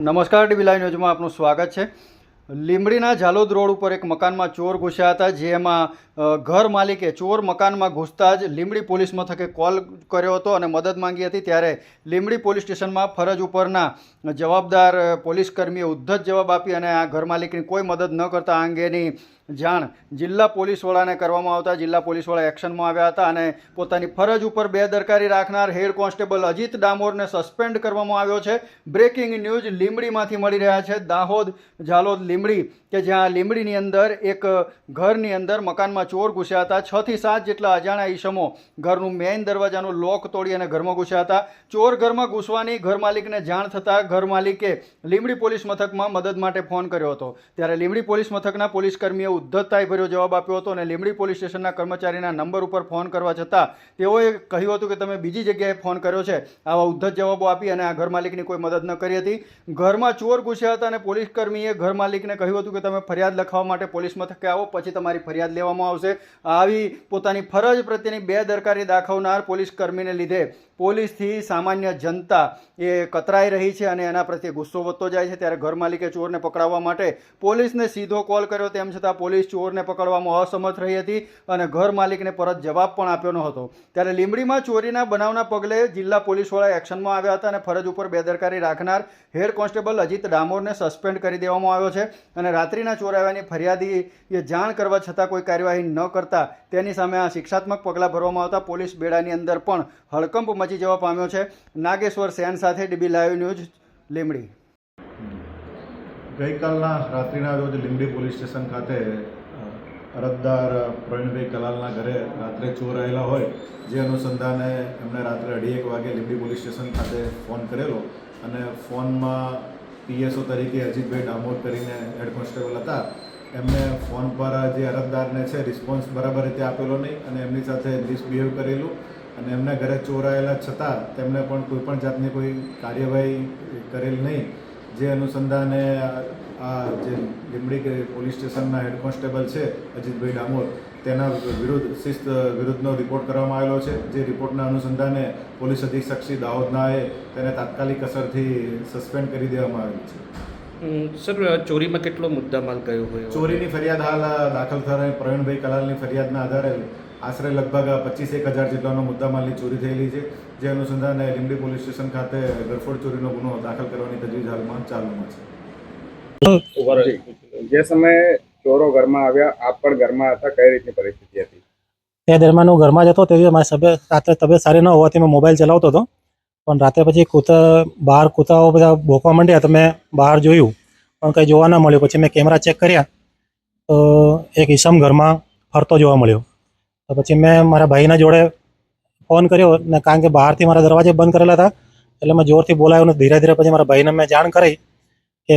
નમસ્કાર TV live ન્યૂઝમાં આપનું સ્વાગત છે. લીંબડીના ઝાલોદ રોડ ઉપર એક મકાનમાં ચોર ઘૂસ્યા હતા, જેમાં ઘર માલિકે ચોર મકાનમાં ઘૂસતા જ લીંબડી પોલીસ મથકે કોલ કર્યો હતો અને મદદ માંગી હતી, ત્યારે લીંબડી પોલીસ સ્ટેશનમાં ફરજ ઉપરના જવાબદાર પોલીસકર્મીએ પોલીસ કર્મીએ ઉદ્ધત જવાબ આપી અને આ ઘર માલિકની કોઈ મદદ ન કરતા આ અંગેની જાણ જિલ્લા પોલીસ વડાને કરવામાં આવતા જિલ્લા પોલીસ વડા એક્શનમાં આવ્યા હતા અને પોતાની ફરજ ઉપર બેદરકારી રાખનાર હેડ કોન્સ્ટેબલ અજીત ડામોરને સસ્પેન્ડ કરવામાં આવ્યો છે. બ્રેકિંગ ન્યૂઝ લીંબડીમાંથી મળી રહ્યા છે. દાહોદ, ઝાલોદ લીંબડી કે જ્યાં લીમડીની અંદર એક ઘરની અંદર મકાનમાં ચોર ઘૂસ્યા હતા. છ થી સાત જેટલા અજાણ્યા ઈસમો ઘરનું મેઇન દરવાજાનું લોક તોડી અને ઘરમાં ઘૂસ્યા હતા. ચોર ઘરમાં ઘૂસવાની ઘર માલિકને જાણ થતાં ઘર માલિકે લીમડી પોલીસ મથકમાં મદદ માટે ફોન કર્યો હતો. ત્યારે લીમડી પોલીસ મથકના પોલીસ કર્મીએ ઉદ્ધતતાઈ ભર્યો જવાબ આપ્યો હતો અને લીમડી પોલીસ સ્ટેશનના કર્મચારીના નંબર ઉપર ફોન કરવા છતાં તેઓએ કહ્યું હતું કે તમે બીજી જગ્યાએ ફોન કર્યો છે. આવા ઉદ્ધત જવાબો આપી અને આ ઘર માલિકની કોઈ મદદ ન કરી હતી. ઘરમાં ચોર ઘૂસ્યા હતા અને પોલીસ કર્મીએ ઘર માલિકને કહ્યું હતું કે તમે ફરિયાદ લખાવવા માટે પોલીસ મથકે આવો, પછી તમારી ફરિયાદ લેવામાં આવશે. આવી પોતાની ફરજ પ્રત્યેની બેદરકારી દાખવનાર પોલીસ કર્મીને લીધે પોલીસથી સામાન્ય જનતા એ કતરાઈ રહી છે અને એના પ્રત્યે ગુસ્સો વધતો જાય છે. ત્યારે ઘર માલિકે ચોરને પકડાવવા માટે પોલીસને સીધો કોલ કર્યો. તેમ છતાં પોલીસ ચોરને પકડવામાં અસમર્થ રહી હતી અને ઘર માલિકને પરત જવાબ પણ આપ્યો ન હતો. ત્યારે લીંબડીમાં ચોરીના બનાવના પગલે જિલ્લા પોલીસ વડા એક્શનમાં આવ્યા હતા અને ફરજ ઉપર બેદરકારી રાખનાર હેડ કોન્સ્ટેબલ અજીત ડામોરને સસ્પેન્ડ કરી દેવામાં આવ્યો છે. અને રાત્રિના ચોર આવ્યાની ફરિયાદી એ જાણ કરવા છતાં કોઈ કાર્યવાહી ન કરતા તેની સામે આ શિક્ષાત્મક પગલાં ભરવામાં આવતા પોલીસ બેડાની અંદર પણ હડકંપ મચી જવા પામ્યો છે. નાગેશ્વર સેન સાથે ડીબી લાઈવ ન્યૂઝ, લીંબડી. ગઈકાલના રાત્રિના રોજ લીંબડી પોલીસ સ્ટેશન ખાતે અરજદાર પ્રવીણભાઈ કલાલના ઘરે રાત્રે ચોર આવેલા હોય, જે અનુસંધાને એમણે રાત્રે અઢી એક વાગે લીંબડી પોલીસ સ્ટેશન ખાતે ફોન કરેલો અને ફોનમાં પીએસઓ તરીકે અજીતભાઈ ડામોર કરીને હેડ કોન્સ્ટેબલ હતા. એમને ફોન પર જે અરજદારને છે, રિસ્પોન્સ બરાબર રીતે આપેલો નહીં અને એમની સાથે મિસબિહેવ કરેલું. અને એમના ઘરે ચોરાયેલા છતાં તેમણે પણ કોઈ પણ જાતની કોઈ કાર્યવાહી કરેલ નહીં. જે અનુસંધાને આ- જે લીંબડી કે પોલીસ સ્ટેશનના હેડ કોન્સ્ટેબલ છે અજીતભાઈ ડામોર તેના વિરુદ્ધ શિસ્ત વિરુદ્ધનો રિપોર્ટ કરવામાં આવેલો છે. જે રિપોર્ટના અનુસંધાને પોલીસ અધિક્ષક શ્રી દાહોદનાએ તેને તાત્કાલિક અસરથી સસ્પેન્ડ કરી દેવામાં આવેલ છે. સર ચોરીમાં કેટલો મુદ્દામાલ ગયો હોય? ચોરીની ફરિયાદ હાલ દાખલ થનાર પ્રવીણભાઈ કલાલની ફરિયાદના આધારે આશરે લગભગ પચીસ એક હજાર જેટલાનો મુદ્દામાલની ચોરી થયેલી છે. જે અનુસંધાને લીંબડી પોલીસ સ્ટેશન ખાતે ગરફોડ ચોરીનો ગુનો દાખલ કરવાની તજવીજ હાલમાં ચાલુમાં છે. જે સમયે ચોરો ઘરમાં આવ્યા આપ પણ ઘરમાં હતા કઈ રીતની પરિસ્થિતિ હતી? તે દરમિયાન હું ઘરમાં જતો તે દિવસે મારી તબિયત રાત્રે તબિયત સારી ન હોવાથી મેં મોબાઈલ ચલાવતો હતો. પણ રાત્રે પછી કૂતરા બહાર કૂતરાઓ બધા ભોંકવા માંડ્યા તો મેં બહાર જોયું. પણ કંઈ જોવા ન મળ્યું. પછી મેં કેમેરા ચેક કર્યા તો એક ઈસમ ઘરમાં ફરતો જોવા મળ્યો. તો પછી મેં મારા ભાઈના જોડે ફોન કર્યો ને કારણ કે બહારથી મારા દરવાજે બંધ કરેલા હતા, એટલે મેં જોરથી બોલાવ્યો ને ધીરે ધીરે પછી મારા ભાઈને મેં જાણ કરી કે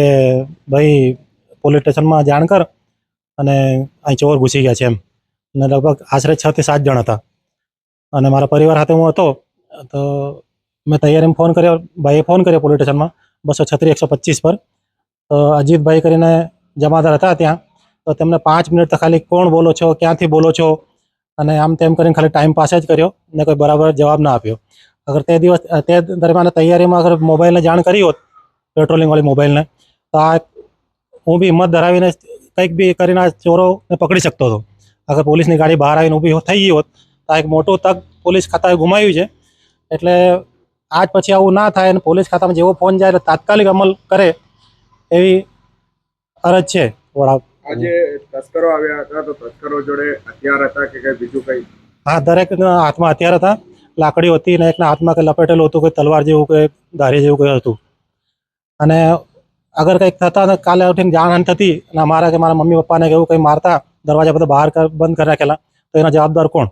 ભાઈ પોલીસ સ્ટેશનમાં જાણ કર અને અહીં ચોર ઘૂસી ગયા છે એમ. અને લગભગ આશરે છ થી સાત જણ હતા. અને મારા પરિવાર સાથે હું હતો, તો મેં તૈયારીમાં ફોન કર્યો, ભાઈએ ફોન કર્યો પોલીસ સ્ટેશનમાં બસો છત્રીસ એકસો પચીસ પર. તો અજીતભાઈ કરીને જમાદાર હતા ત્યાં, તો તેમને પાંચ મિનિટ તો ખાલી કોણ બોલો છો, ક્યાંથી બોલો છો અને આમ તેમ કરીને ખાલી ટાઈમ પાસ જ કર્યો અને કોઈ બરાબર જવાબ ના આપ્યો. અગર તે દિવસ તે દરમિયાન તૈયારીમાં અગર મોબાઈલને જાણ કરી હોત પેટ્રોલિંગવાળી મોબાઈલને તો આ હું બી હિંમત ધરાવીને કંઈક બી કરીને આ ચોરોને પકડી શકતો હતો. અગર પોલીસની ગાડી બહાર આવીને ઊભી થઈ ગઈ હોત, તો આ એક મોટું તક પોલીસ ખાતાએ ગુમાવ્યું છે. એટલે આજ પછી આવું ના થાય અને પોલીસ ખાતામાં જેવો ફોન જાય તાત્કાલિક અમલ કરે એવી અરજ છે વડા આજે તસ્કરો આવ્યા હતા તો તસ્કરો જોડે હથિયાર હતા કે કઈ બીજું કઈ? હા દરેકના હાથમાં હથિયાર હતા. લાકડીઓ હતી ને એકના હાથમાં કંઈ લપેટેલું હતું, કોઈ તલવાર જેવું કે ધારી જેવું કંઈ હતું. અને અગર કંઈક થતા ને કાલે ઉઠીને જાણ થતી અને મારા કે મારા મમ્મી પપ્પાને કે એવું કંઈ મારતા, દરવાજા બધા બહાર બંધ કરી રાખેલા તો એના જવાબદાર કોણ?